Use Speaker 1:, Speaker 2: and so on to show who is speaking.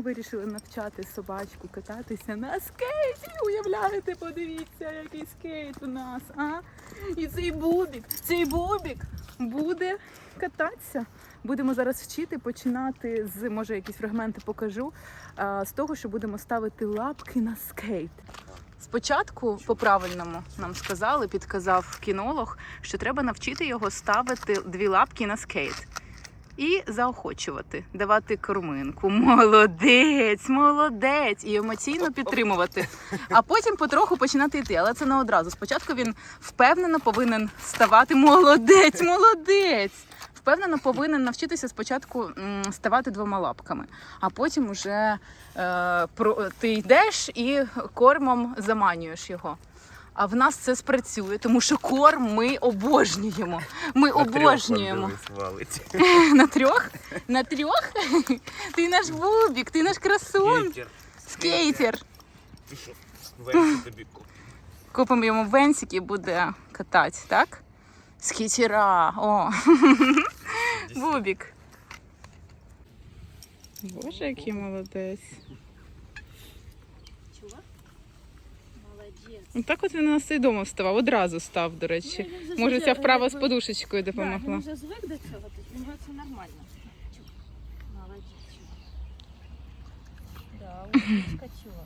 Speaker 1: ми вирішили навчати собачку кататися на скейті. Уявляєте, подивіться, який скейт у нас. А? І цей бубік, цей бубік буде кататися. Будемо зараз вчити починати з, може, якісь фрагменти покажу, з того, що будемо ставити лапки на скейт. Спочатку по-правильному нам сказали, підказав кінолог, що треба навчити його ставити дві лапки на скейт. І заохочувати, давати корминку. Молодець, молодець! І емоційно підтримувати. А потім потроху починати йти. Але це не одразу. Спочатку він впевнено повинен ставати. Молодець, молодець! Впевнено повинен навчитися спочатку ставати двома лапками, а потім уже е, ти йдеш і кормом заманюєш його. А в нас це спрацює, тому що корм ми обожнюємо. Ми обожнюємо. На трьох? На трьох? Ти наш бубік, ти наш красун. Скейтер. Купимо йому венсик і буде катати, так? Скейтера. О. Бубік. Боже, який молодець.
Speaker 2: Чула? Молодець.
Speaker 1: Ну, Так от він у нас і вдома вставав, одразу став, до речі.
Speaker 2: Ну, він
Speaker 1: Може, ця вправа з подушечкою
Speaker 2: Да, він
Speaker 1: допомогла.
Speaker 2: вже звик до цього, тут нього це нормально. Молодець. Да, умничка, чула.